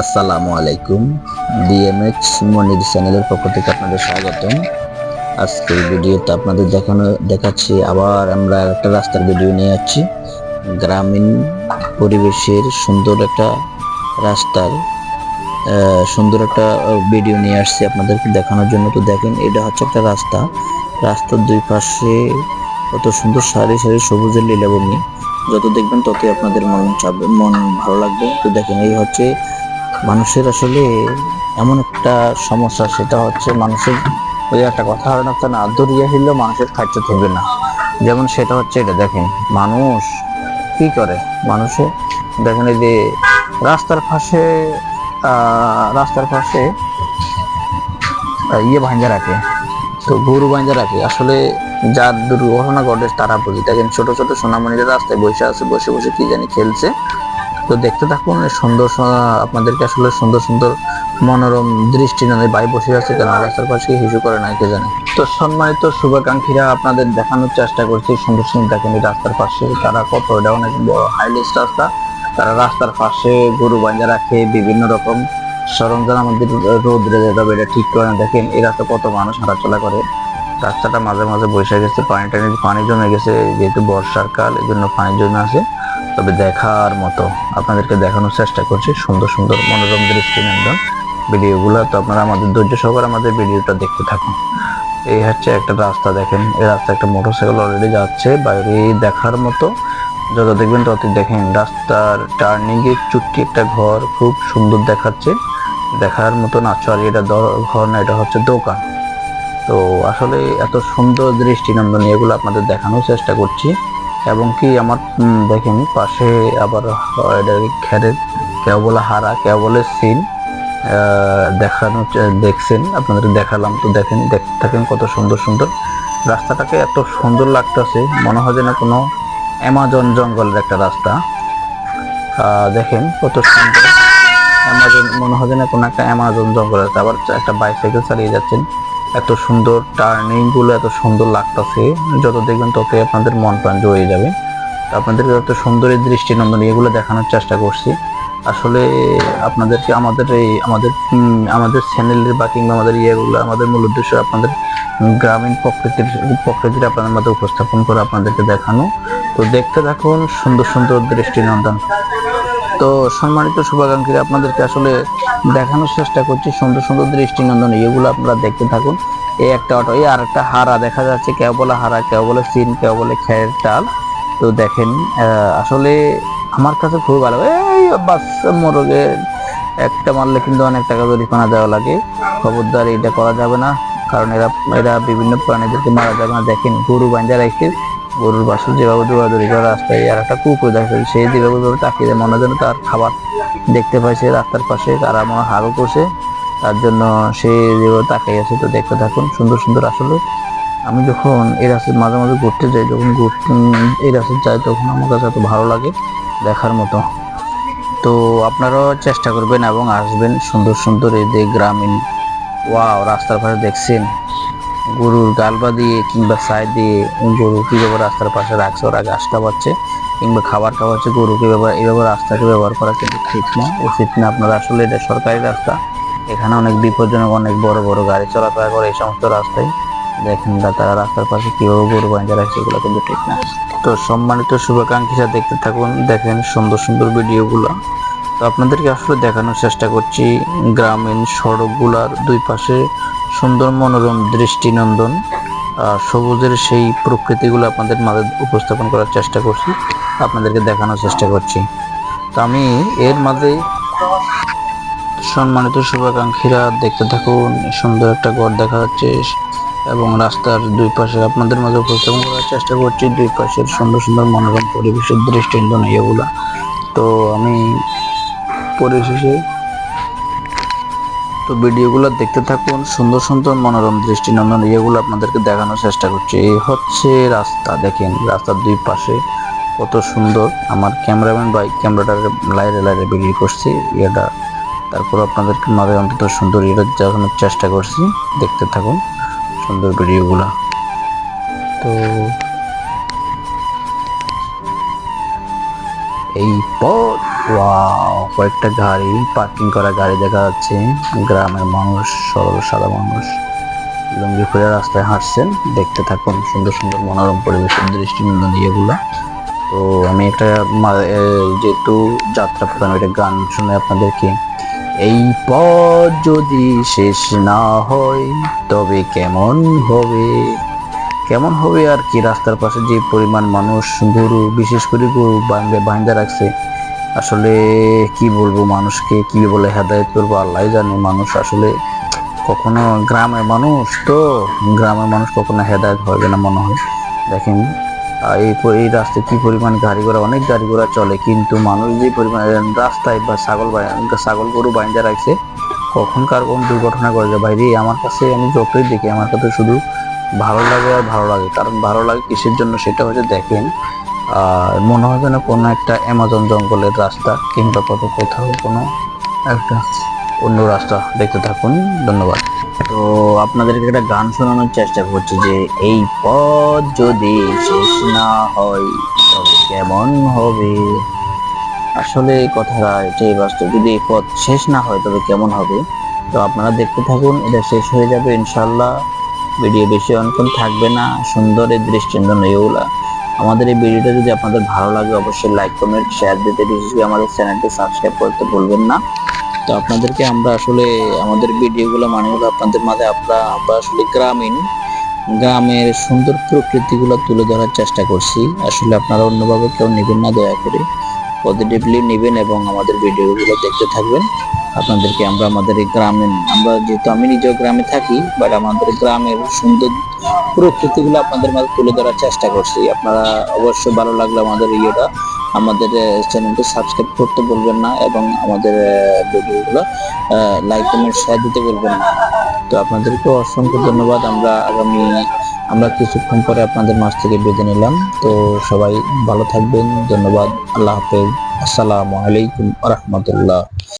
আসসালামু আলাইকুম ডিএমএক্স মনির চ্যানেলের পক্ষ থেকে আপনাদের স্বাগতম। আজকের ভিডিওতে আপনাদের দেখানো, দেখাচ্ছি, আবার আমরা একটা রাস্তার ভিডিও নিয়ে যাচ্ছি। গ্রামীণ পরিবেশের সুন্দর একটা রাস্তার সুন্দর একটা ভিডিও নিয়ে আসছি আপনাদেরকে দেখানোর জন্য। তো দেখেন, এটা হচ্ছে একটা রাস্তা। রাস্তার দুই পাশে কত সুন্দর সারি সারি সবুজের লীলাভূমি। যত দেখবেন ততই আপনাদের মন চাবে, মন ভালো লাগবে। তো দেখেন, এই হচ্ছে মানুষের আসলে এমন একটা সমস্যা, সেটা হচ্ছে মানুষের ওই একটা কথা হয় না না দরিয়া হিললে মানুষের খাদ্য থাকবে না। যেমন সেটা হচ্ছে এটা, দেখেন, মানুষ কি করে? মানুষে দেখেন এই যে রাস্তার পাশে রাস্তার পাশে ইয়ে ভাঙ্গা রাখে, তো গরু বাঁধা রাখে। আসলে যার দুর্ঘটনা ঘটে তারা বুঝি দেখেন ছোট ছোট সোনামণিরা রাস্তায় বসে আছে, বসে বসে কি জানি খেলছে। তো দেখতে থাকুন সুন্দর আপনাদেরকে আসলে সুন্দর সুন্দর মনোরম দৃষ্টি নয় বাই বসে আছে, কেন রাস্তার পাশে হিসু করে না কে জানে। তো সম্মানিত শুভাকাঙ্ক্ষীরা, আপনাদের দেখানোর চেষ্টা করছি, সুন্দর সুন্দর দেখেন রাস্তার পাশে, তারা কত এটা অনেক বড় হাইলেস রাস্তা। তারা রাস্তার পাশে গরু বাঁধা রাখে, বিভিন্ন রকম সরঞ্জাম আমাদের রোদ যেতে হবে, এটা ঠিক করে না। দেখেন, এই রাস্তা কত মানুষ হাঁটাচলা করে। রাস্তাটা মাঝে মাঝে বসে গেছে, পানি টানি, পানি জমে গেছে, যেহেতু বর্ষার কাল এই জন্য পানি জমে আছে। তবে দেখার মতো আপনাদেরকে দেখানোর চেষ্টা করছি সুন্দর সুন্দর মনোরম দৃষ্টিনন্দন ভিডিওগুলো, তো আপনারা আমাদের ধৈর্য সহকারে আমাদের ভিডিওটা দেখতে থাকুন। এই হচ্ছে একটা রাস্তা দেখেন। এই রাস্তা একটা মোটরসাইকেল অলরেডি যাচ্ছে, বাইরে দেখার মতো। যত দেখবেন তত দেখেন রাস্তার টার্নিং এ চুট্টি একটা ঘর খুব সুন্দর দেখাচ্ছে। দেখার মতো না, সরি, এটা ঘর না, এটা হচ্ছে দোকান। তো আসলে এত সুন্দর দৃষ্টিনন্দন এগুলো আপনাদের দেখানোর চেষ্টা করছি। এবং কি আমার দেখেন, পাশে আবার খেরের কেউ বলে হারা, কেউ বলে সিন দেখানো, দেখছেন, আপনাদের দেখালাম, তো দেখেন, দেখতে থাকেন কত সুন্দর সুন্দর। রাস্তাটাকে এত সুন্দর লাগতেছে, মনে হয় যেন কোনো অ্যামাজন জঙ্গলের একটা রাস্তা। দেখেন কত সুন্দর অ্যামাজন মনে হয় যেন কোনো একটা অ্যামাজন জঙ্গল আছে আবার একটা বাইসাইকেল চালিয়ে যাচ্ছেন। এত সুন্দর টার্নিংগুলো এত সুন্দর লাগতেছে, যত দেখবেন ততই আপনাদের মন প্রাণ জড়িয়ে যাবে। তো আপনাদেরকে এত সুন্দর এই দৃষ্টিনন্দন এগুলো দেখানোর চেষ্টা করছি। আসলে আপনাদেরকে আমাদের এই, আমাদের আমাদের চ্যানেলের বা কিংবা আমাদের ইয়েগুলো, আমাদের মূল উদ্দেশ্য আপনাদের গ্রামীণ প্রকৃতির প্রকৃতির আপনাদের মধ্যে উপস্থাপন করে আপনাদেরকে দেখানো। তো দেখতে থাকুন সুন্দর সুন্দর দৃষ্টিনন্দন। তো সম্মানিত শুভাকাঙ্ক্ষীরা, আপনাদেরকে আসলে দেখানোর চেষ্টা করছি সুন্দর সুন্দর দৃষ্টিনন্দন, এগুলো আপনারা দেখতে থাকুন। এই একটা অটো এই আর একটা হারা দেখা যাচ্ছে, কেউ বলে হারা, কেউ বলে সিন, কেউ বলে খেয়ের টাল তো দেখেন আসলে আমার কাছে খুবই ভালো। এই বাস, মোরগে একটা মারলে কিন্তু অনেক টাকা জরিমানা দেওয়া লাগে। খবরদার এটা করা যাবে না, কারণ এরা এরা বিভিন্ন প্রাণীদেরকে মারা যাবে না। দেখেন, গরু বাঁধা রেখে গরুর বাসু যেভাবে দৌড়াদৌড়ি করে রাস্তায়, আর একটা কুকুর দেখে সেই যেভাবে ধরে তাকিয়ে দেয়, মনে যেন তার খাবার দেখতে পাইছে রাস্তার পাশে, তারা মনে হাগও করছে তার জন্য সে যেভাবে তাকিয়ে আছে তো দেখতে থাকুন, সুন্দর সুন্দর আসলে। আমি যখন এই রাস্তায় মাঝে মাঝে ঘুরতে যাই, যখন এই রাস্তায় যাই, তখন আমার কাছে এত ভালো লাগে দেখার মতো। তো আপনারাও চেষ্টা করবেন এবং আসবেন সুন্দর সুন্দর এই যে গ্রামীণ, ওয়াও, রাস্তার পাশে দেখছেন। গরুর গালবা দিয়ে কিংবা সাইড দিয়ে গরু কীভাবে রাস্তার পাশে রাখছে, ওরা ঘাস খাওয়াচ্ছে কিংবা খাবার খাওয়াচ্ছে, গরুকে ব্যবহার এইভাবে রাস্তাকে ব্যবহার করা কিন্তু ঠিক না উচিত না। আপনারা আসলে এটা সরকারি রাস্তা, এখানে অনেক বিপজ্জনক, অনেক বড় বড় গাড়ি চলাফেরা করে এই সমস্ত রাস্তায়। দেখেন তারা রাস্তার পাশে কীভাবে গরু বাঁধা রাখছে, এগুলো কিন্তু ঠিক না। তো সম্মানিত শুভাকাঙ্ক্ষীরা দেখতে থাকুন, দেখেন সুন্দর সুন্দর ভিডিওগুলো। তো আপনাদেরকে আসলে দেখানোর চেষ্টা করছি, গ্রামীণ সড়কগুলার দুই পাশে সুন্দর মনোরম দৃষ্টিনন্দন সবুজের সেই প্রকৃতিগুলো আপনাদের মাঝে উপস্থাপন করার চেষ্টা করছি, আপনাদেরকে দেখানোর চেষ্টা করছি। তো আমি এর মাঝে সম্মানিত শুভাকাঙ্ক্ষীরা দেখতে থাকুন, সুন্দর একটা ঘর দেখা যাচ্ছে এবং রাস্তার দুই পাশে আপনাদের মাঝে উপস্থাপন করার চেষ্টা করছি, দুই পাশের সুন্দর সুন্দর মনোরম পরিবেশের দৃষ্টিনন্দন এগুলা। তো আমি পরিশেষে তো ভিডিওগুলো দেখতে থাকুন। সুন্দর সুন্দর মনোরম দৃষ্টিনন্দন এগুলো আপনাদেরকে দেখানোর চেষ্টা করছি। এই হচ্ছে রাস্তা, দেখেন রাস্তার দুই পাশে কত সুন্দর। আমার ক্যামেরাম্যান বাই ক্যামেরাটার লাইরে লাইরে বেরিয়ে করছি। এটা তারপর আপনাদেরকে মাঝে অন্তত সুন্দর এটা দেখানোর চেষ্টা করছি। দেখতে থাকুন সুন্দর ভিডিওগুলো। তো এই পথ ওয়াও কয়েকটা গাড়ি পার্কিং করা গাড়ি দেখা যাচ্ছে। গ্রামের মানুষ, সরল সাদা মানুষ। লুঙ্গি পরে রাস্তায় হাঁটছেন। দেখতে থাকুন সুন্দর সুন্দর মনোরম পরিবেশের দৃষ্টিনন্দন ইয়েগুলা তো আমি একটা যেহেতু যাত্রা প্রধান, একটা গান শুনে আপনাদেরকে। এই পথ যদি শেষ না হয়, তবে কেমন হবে? কেমন হবে আর কি? রাস্তার পাশে যে পরিমাণ মানুষ গরু, বিশেষ করে গরু বান্ধে, বান্ধা রাখছে। আসলে কি বলব, মানুষকে কি বলে হেদায়ত করব আল্লাহ জানে। মানুষ আসলে কখনো গ্রামের মানুষ তো, গ্রামের মানুষ কখনো হেদায়ত হবে না মনে হয়। দেখেন এই এই রাস্তায় কি পরিমাণ গাড়ি ঘোড়া অনেক গাড়ি ঘোড়া চলে, কিন্তু মানুষ যে পরিমাণ রাস্তায় বা ছাগল ছাগল গরু বাইন্দা রাখছে, কখন কার কোন দুর্ঘটনা করে যায় বাইরে আমার কাছে আমি যতই দেখি, আমার কাছে শুধু ভালো লাগে আর ভালো লাগে। কারণ ভালো লাগে কিসের জন্য? সেটা হচ্ছে দেখেন আর মনে হয় যেন কোনো একটা অ্যামাজন জঙ্গলের রাস্তা কিংবা কত কোথাও কোনো একটা অন্য রাস্তা দেখতে থাকুন। ধন্যবাদ। তো আপনাদেরকে একটা গান শোনানোর চেষ্টা করছি যে, এই পথ যদি শেষ না হয়, তবে কেমন হবে? আসলে এই কথাটা, এটাই বাস্তব। যদি এই পথ শেষ না হয়, তবে কেমন হবে? তো আপনারা দেখতে থাকুন, এটা শেষ হয়ে যাবে ইনশাল্লাহ ভিডিও বেশি অনেকক্ষণ থাকবে না। সুন্দর এই দৃষ্টিনন্দন এগুলা আমাদের এই ভিডিওটা যদি আপনাদের ভালো লাগে, অবশ্যই লাইক কমেন্ট শেয়ার দিতে বিশেষ করে আমাদের চ্যানেলটি সাবস্ক্রাইব করতে ভুলবেন না। তো আপনাদেরকে আমরা আসলে আমাদের ভিডিওগুলো মানে হলো আপনাদের মাঝে আমরা আমরা আসলে গ্রামীণ, গ্রামের সুন্দর প্রকৃতিগুলো তুলে ধরার চেষ্টা করছি। আসলে আপনারা অন্যভাবে কেউ নেবেন না দয়া করে। পজিটিভলি নেবেন এবং আমাদের ভিডিওগুলো দেখতে থাকবেন। আপনাদেরকে, আমরা আমাদের এই গ্রামে, আমরা যেহেতু আমি নিজেও গ্রামে থাকি বাট আমাদের গ্রামের সুন্দর প্রকৃতিগুলো আপনাদের মাঝে তুলে ধরার চেষ্টা করছি। আপনারা অবশ্যই ভালো লাগল আমাদের ইয়েটা, আমাদের চ্যানেলটি সাবস্ক্রাইব করতে বলবেন না এবং আমাদের ভিডিওগুলো লাইক কমেন্ট শেয়ার দিতে বলবেন না। তো আপনাদেরকে অসংখ্য ধন্যবাদ। আমরা আগামী, আমরা কিছুক্ষণ পরে আপনাদের মাছ থেকে বেঁধে নিলাম। তো সবাই ভালো থাকবেন। ধন্যবাদ। আল্লাহ হাফেজ। আসসালামু আলাইকুম রহমতুল্লাহ।